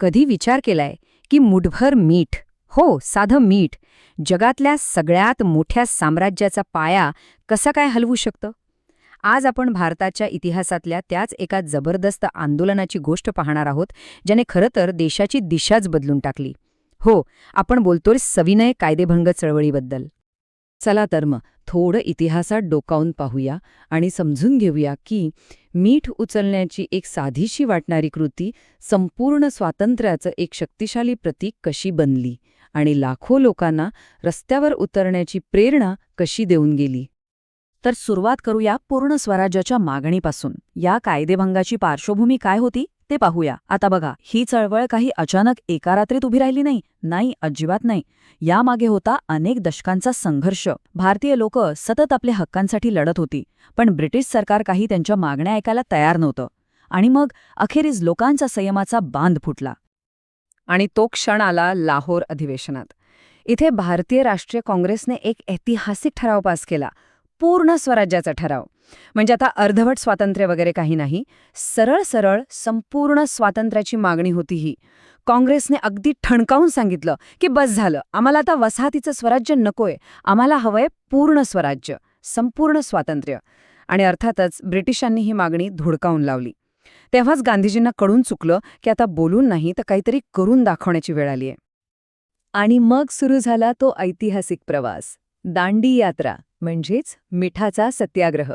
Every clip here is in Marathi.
कधी विचार केलाय की मुठभर मीठ हो साधं मीठ जगातल्या सगळ्यात मोठ्या साम्राज्याचा पाया कसा काय हलवू शकतं? आज आपण भारताच्या इतिहासातल्या त्याच एका जबरदस्त आंदोलनाची गोष्ट पाहणार आहोत ज्याने खरं तर देशाची दिशाच बदलून टाकली. हो आपण बोलतोय सविनय कायदेभंग चळवळीबद्दल. चला तर मग थोडं इतिहासात डोकावून पाहूया आणि समजून घेऊया की मीठ उचलण्याची एक साधीशी वाटणारी कृती संपूर्ण स्वातंत्र्याचं एक शक्तिशाली प्रतीक कशी बनली आणि लाखो लोकांना रस्त्यावर उतरण्याची प्रेरणा कशी देऊन गेली? तर सुरुवात करूया पूर्ण स्वराज्याच्या मागणीपासून. या कायदेभंगाची पार्श्वभूमी काय होती? ते पाहूया. आता बघा ही चळवळ काही अचानक एका रात्रीत उभी राहिली नाही. नाही अजिबात नाही. यामागे होता अनेक दशकांचा संघर्ष. भारतीय लोक सतत आपल्या हक्कांसाठी लढत होती पण ब्रिटिश सरकार काही त्यांच्या मागण्या ऐकायला तयार नव्हतं. आणि मग अखेरीस लोकांचा संयमाचा बांध फुटला. आणि तो क्षण आला लाहोर अधिवेशनात. इथे भारतीय राष्ट्रीय काँग्रेसने एक ऐतिहासिक ठराव पास केला. पूर्ण स्वराज्याचा ठराव. म्हणजे आता अर्धवट स्वातंत्र्य वगैरे काही नाही. सरळ सरळ संपूर्ण स्वातंत्र्याची मागणी होती ही. काँग्रेसने अगदी ठणकावून सांगितलं की बस झालं. आम्हाला आता वसाहतीचं स्वराज्य नकोय. आम्हाला हवंय पूर्ण स्वराज्य. संपूर्ण स्वातंत्र्य. आणि अर्थातच ब्रिटिशांनी ही मागणी धुडकावून लावली. तेव्हाच गांधीजींना कळून चुकलं की आता बोलून नाही तर काहीतरी करून दाखवण्याची वेळ आलीय. आणि मग सुरू झाला तो ऐतिहासिक प्रवास. दांडी यात्रा. म्हणजेच मिठाचा सत्याग्रह.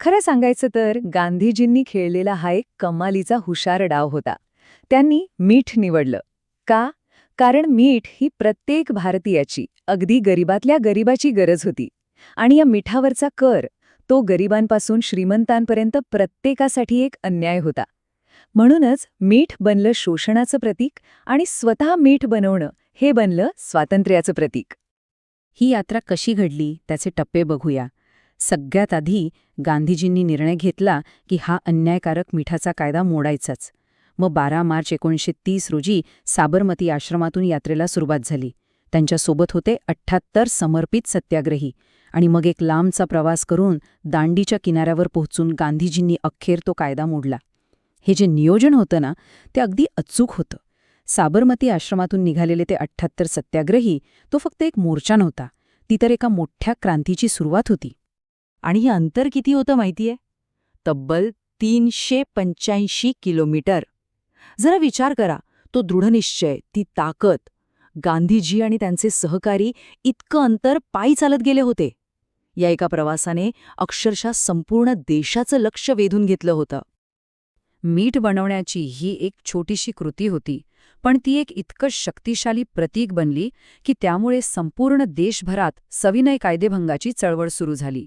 खरं सांगायचं तर गांधीजींनी खेळलेला हा एक कमालीचा हुशार डाव होता. त्यांनी मीठ निवडलं. का? कारण मीठ ही प्रत्येक भारतीयाची अगदी गरिबातल्या गरिबाची गरज होती. आणि या मिठावरचा कर तो गरिबांपासून श्रीमंतांपर्यंत प्रत्येकासाठी एक अन्याय होता. म्हणूनच मीठ बनलं शोषणाचं प्रतीक आणि स्वतः मीठ बनवणं हे बनलं स्वातंत्र्याचं प्रतीक. ही यात्रा कशी घडली त्याचे टप्पे बघूया. सगळ्यात आधी गांधीजींनी निर्णय घेतला की हा अन्यायकारक मिठाचा कायदा मोडायचाच. मग बारा मार्च एकोणीसशे तीस रोजी साबरमती आश्रमातून यात्रेला सुरुवात झाली. त्यांच्यासोबत होते अठ्ठ्याहत्तर समर्पित सत्याग्रही आणि मग एक लांबचा प्रवास करून दांडीच्या किनाऱ्यावर पोहोचून गांधीजींनी अखेर तो कायदा मोडला. हे जे नियोजन होतं ना ते अगदी अचूक होतं. साबरमती आश्रमातून निघालेले ते अठ्ठ्याहत्तर सत्याग्रही तो फक्त एक मोर्चा नव्हता. ती तर एका मोठ्या क्रांतीची सुरुवात होती. आणि हे अंतर किती होतं माहितीये? तब्बल तीनशे पंच्याऐंशी किलोमीटर. जरा विचार करा तो दृढनिश्चय ती ताकद गांधीजी आणि त्यांचे सहकारी इतकं अंतर पायी चालत गेले होते. या एका प्रवासाने अक्षरशः संपूर्ण देशाचं लक्ष वेधून घेतलं होतं. मीठ बनवण्याची ही एक छोटीशी कृती होती. पण ती एक इतकं शक्तिशाली प्रतीक बनली की त्यामुळे संपूर्ण देशभरात सविनय कायदेभंगाची चळवळ सुरू झाली.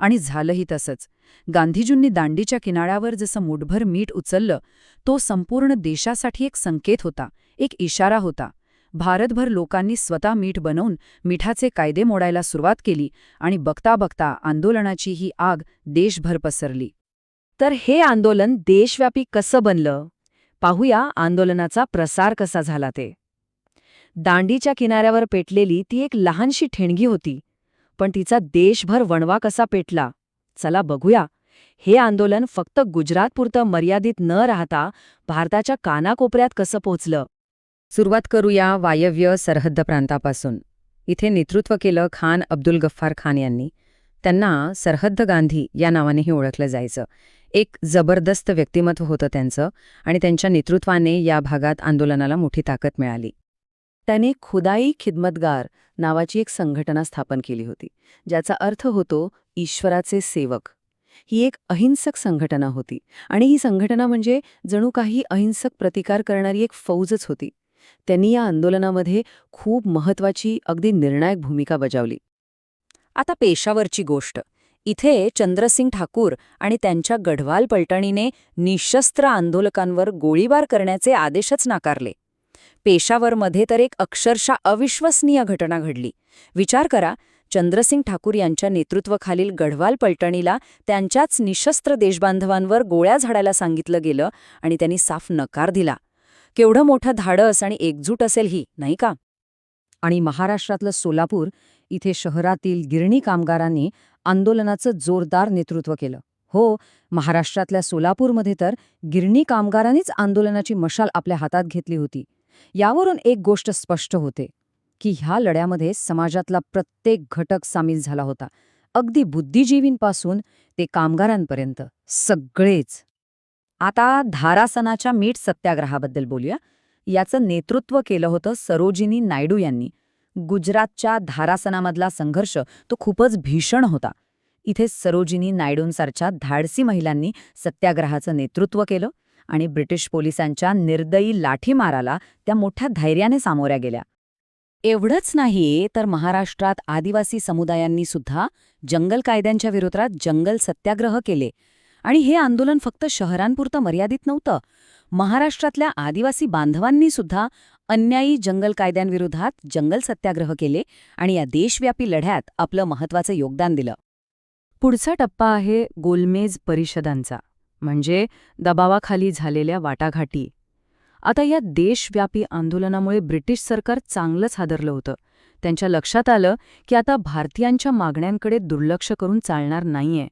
आणि झालंही तसंच. गांधीजींनी दांडीच्या किनाऱ्यावर जसं मुठभर मीठ उचललं तो संपूर्ण देशासाठी एक संकेत होता एक इशारा होता. भारतभर लोकांनी स्वतः मीठ बनवून मिठाचे कायदे मोडायला सुरुवात केली आणि बघता बघता आंदोलनाची ही आग देशभर पसरली. तर हे आंदोलन देशव्यापी कसं बनलं? पाहूया आंदोलनाचा प्रसार कसा झाला ते. दांडीच्या किनाऱ्यावर पेटलेली ती एक लहानशी ठेणगी होती पण तिचा देशभर वणवा कसा पेटला चला बघूया. हे आंदोलन फक्त गुजरातपुरतं मर्यादित न राहता भारताच्या कानाकोपऱ्यात कसं पोचलं? सुरुवात करूया वायव्य सरहद्द प्रांतापासून. इथे नेतृत्व केलं खान अब्दुल गफ्फार खान यांनी. त्यांना सरहद्द गांधी या नावानेही ओळखलं जायचं. एक जबरदस्त व्यक्तिमत्व होतं त्यांचं आणि त्यांच्या नेतृत्वाने या भागात आंदोलनाला मोठी ताकद मिळाली. त्याने खुदाई खिदमतगार नावाची एक संघटना स्थापन केली होती ज्याचा अर्थ होतो ईश्वराचे सेवक. ही एक अहिंसक संघटना होती आणि ही संघटना म्हणजे जणू काही अहिंसक प्रतिकार करणारी एक फौजच होती. त्यांनी या आंदोलनामध्ये खूप महत्वाची अगदी निर्णायक भूमिका बजावली. आता पेशावरची गोष्ट. इथे चंद्रसिंग ठाकूर आणि त्यांच्या गढवाल पलटणीने निशस्त्र आंदोलकांवर गोळीबार करण्याचे आदेशच नाकारले. पेशावरमध्ये तर एक अक्षरशः अविश्वसनीय घटना घडली. विचार करा चंद्रसिंग ठाकूर यांच्या नेतृत्वाखालील गढवाल पलटणीला त्यांच्याच निशस्त्र देशबांधवांवर गोळ्या झाडायला सांगितलं गेलं आणि त्यांनी साफ नकार दिला. केवढं मोठं धाडस आणि एकजूट असेल ही नाही का? आणि महाराष्ट्रातलं सोलापूर इथे शहरातील गिरणी कामगारांनी आंदोलनाचं जोरदार नेतृत्व केलं. हो महाराष्ट्रातल्या सोलापूरमध्ये तर गिरणी कामगारांनीच आंदोलनाची मशाल आपल्या हातात घेतली होती. यावरून एक गोष्ट स्पष्ट होते की ह्या लढ्यामध्ये समाजातला प्रत्येक घटक सामील झाला होता. अगदी बुद्धिजीवींपासून ते कामगारांपर्यंत सगळेच. आता धारासनाच्या मीठ सत्याग्रहाबद्दल बोलूया. याचं नेतृत्व केलं होतं सरोजिनी नायडू यांनी. गुजरातच्या धारासनामधला संघर्ष तो खूपच भीषण होता. इथे सरोजिनी नायडूंसारख्या धाडसी महिलांनी सत्याग्रहाचं नेतृत्व केलं आणि ब्रिटिश पोलिसांच्या निर्दयी लाठीमाराला त्या मोठ्या धैर्याने सामोऱ्या गेल्या. एवढंच नाही तर महाराष्ट्रात आदिवासी समुदायांनी सुद्धा जंगल कायद्यांच्या विरोधात जंगल सत्याग्रह केले. आणि हे आंदोलन फक्त शहरांपुरतं मर्यादित नव्हतं. महाराष्ट्रातल्या आदिवासी बांधवांनी सुद्धा अन्यायी जंगल कायद्यांविरोधात जंगल सत्याग्रह केले आणि या देशव्यापी लढ्यात आपलं महत्वाचं योगदान दिलं. पुढचा टप्पा आहे गोलमेज परिषदांचा म्हणजे दबावाखाली झालेल्या वाटाघाटी. आता या देशव्यापी आंदोलनामुळे ब्रिटिश सरकार चांगलंच हादरलं होतं. त्यांच्या लक्षात आलं की आता भारतीयांच्या मागण्यांकडे दुर्लक्ष करून चालणार नाहीये.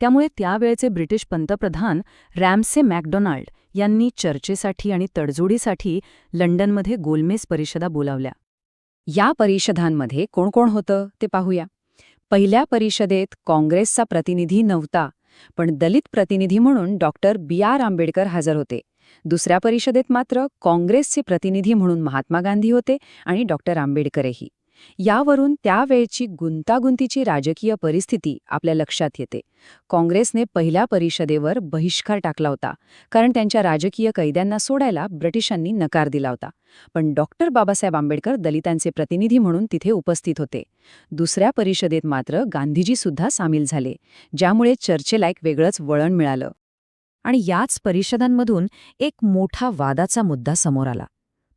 त्यामुळे त्यावेळचे ब्रिटिश पंतप्रधान रॅमसे मॅकडोनाल्ड यांनी चर्चेसाठी आणि तडजोडीसाठी लंडनमध्ये गोलमेज परिषदा बोलावल्या. या परिषदांमध्ये कोण कोण होतं ते पाहूया. पहिल्या परिषदेत काँग्रेसचा प्रतिनिधी नव्हता पण दलित प्रतिनिधी म्हणून डॉक्टर बी. आर. आंबेडकर हजर होते. दुसऱ्या परिषदेत मात्र काँग्रेसचे प्रतिनिधी म्हणून महात्मा गांधी होते आणि डॉक्टर आंबेडकरही. यावरून त्यावेळची गुंतागुंतीची राजकीय परिस्थिती आपल्या लक्षात येते. काँग्रेसने पहिल्या परिषदेवर बहिष्कार टाकला होता कारण त्यांच्या राजकीय कैद्यांना सोडायला ब्रिटिशांनी नकार दिला होता. पण डॉक्टर बाबासाहेब आंबेडकर दलितांचे प्रतिनिधी म्हणून तिथे उपस्थित होते. दुसऱ्या परिषदेत मात्र गांधीजीसुद्धा सामील झाले ज्यामुळे चर्चेला एक वेगळंच वळण मिळालं. आणि याच परिषदांमधून एक मोठा वादाचा मुद्दा समोर आला.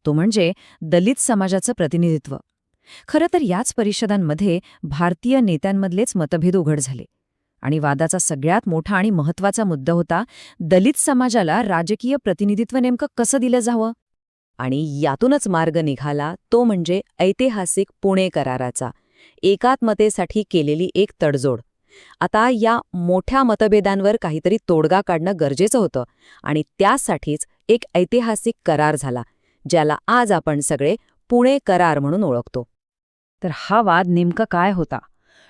तो म्हणजे दलित समाजाचं प्रतिनिधित्व. खरं तर याच परिषदांमध्ये भारतीय नेत्यांमधलेच मतभेद उघड झाले. आणि वादाचा सगळ्यात मोठा आणि महत्त्वाचा मुद्दा होता दलित समाजाला राजकीय प्रतिनिधित्व नेमकं कसं दिलं जावं? आणि यातूनच मार्ग निघाला तो म्हणजे ऐतिहासिक पुणे कराराचा एकात्मतेसाठी केलेली एक तडजोड. आता या मोठ्या मतभेदांवर काहीतरी तोडगा काढणं गरजेचं होतं आणि त्यासाठीच एक ऐतिहासिक करार झाला ज्याला आज आपण सगळे पुणे करार म्हणून ओळखतो. तर हा वाद नेमका काय होता?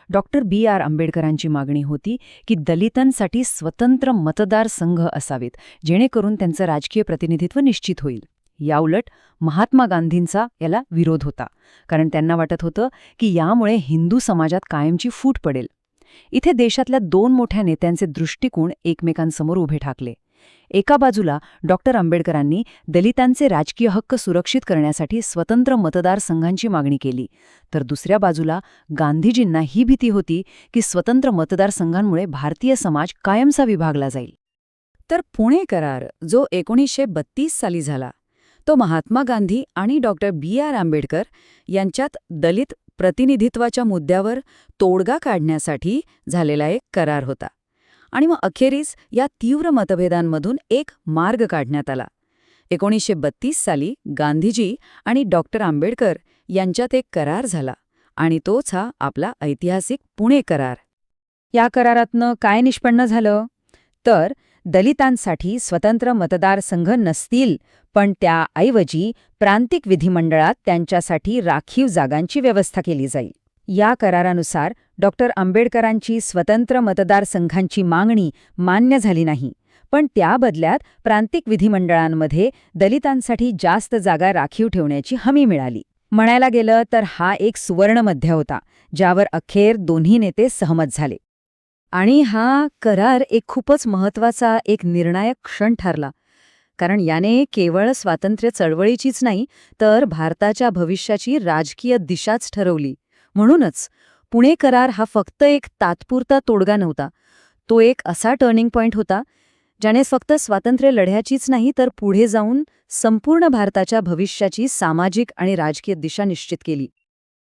Doctor B. आर. आंबेडकरांची मागणी होती की दलितांसाठी स्वतंत्र मतदारसंघ असावेत जेणेकरून त्यांचं राजकीय प्रतिनिधित्व निश्चित होईल. याउलट महात्मा गांधींचा याला विरोध होता कारण त्यांना वाटत होतं की यामुळे हिंदू समाजात कायमची फूट पडेल. इथे देशातल्या दोन मोठ्या नेत्यांचे दृष्टिकोन एकमेकांसमोर उभे ठाकले. एका बाजूला डॉक्टर आंबेडकरांनी दलितांचे राजकीय हक्क सुरक्षित करण्यासाठी स्वतंत्र मतदारसंघांची मागणी केली. तर दुसऱ्या बाजूला गांधीजींना ही भीती होती की स्वतंत्र मतदारसंघांमुळे भारतीय समाज कायमचा विभागला जाईल. तर पुणे करार जो एकोणीसशे बत्तीस साली झाला तो महात्मा गांधी आणि डॉक्टर बी. आर. आंबेडकर यांच्यात दलित प्रतिनिधित्वाच्या मुद्द्यावर तोडगा काढण्यासाठी झालेला एक करार होता. आणि मग अखेरीस या तीव्र मतभेदांमधून एक मार्ग काढण्यात आला. एकोणीसशे बत्तीस साली गांधीजी आणि डॉक्टर आंबेडकर यांच्यात एक करार झाला आणि तोच हा आपला ऐतिहासिक पुणे करार. या करारातनं काय निष्पन्न झालं? तर दलितांसाठी स्वतंत्र मतदारसंघ नसतील पण त्याऐवजी प्रांतिक विधिमंडळात त्यांच्यासाठी राखीव जागांची व्यवस्था केली जाईल. या करारानुसार डॉक्टर आंबेडकरांची स्वतंत्र मतदारसंघांची मागणी मान्य झाली नाही. पण त्या बदल्यात प्रांतिक विधिमंडळांमध्ये दलितांसाठी जास्त जागा राखीव ठेवण्याची हमी मिळाली. म्हणायला गेलं तर हा एक सुवर्णमध्य होता ज्यावर अखेर दोन्ही नेते सहमत झाले. आणि हा करार एक खूपच महत्त्वाचा एक निर्णायक क्षण ठरला. कारण याने केवळ स्वातंत्र्य चळवळीचीच नाही तर भारताच्या भविष्याची राजकीय दिशाच ठरवली. म्हणूनच पुणे करार हा फक्त एक तात्पुरता तोडगा नव्हता. तो एक असा टर्निंग पॉइंट होता ज्याने फक्त स्वातंत्र्य लढ्याचीच नाही तर पुढे जाऊन संपूर्ण भारताच्या भविष्याची सामाजिक आणि राजकीय दिशा निश्चित केली.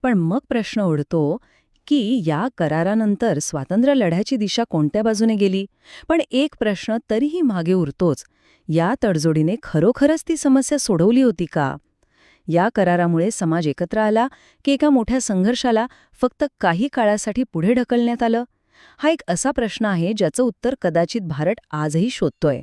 पण मग प्रश्न उडतो की या करारानंतर स्वातंत्र्य लढ्याची दिशा कोणत्या बाजूने गेली? पण एक प्रश्न तरीही मागे उरतोच. या तडजोडीने खरोखरच ती समस्या सोडवली होती का? या करारामुळे समाज एकत्र आला की एका मोठ्या संघर्षाला फक्त काही काळासाठी पुढे ढकलण्यात आलं? हा एक असा प्रश्न आहे ज्याचं उत्तर कदाचित भारत आजही शोधतोय.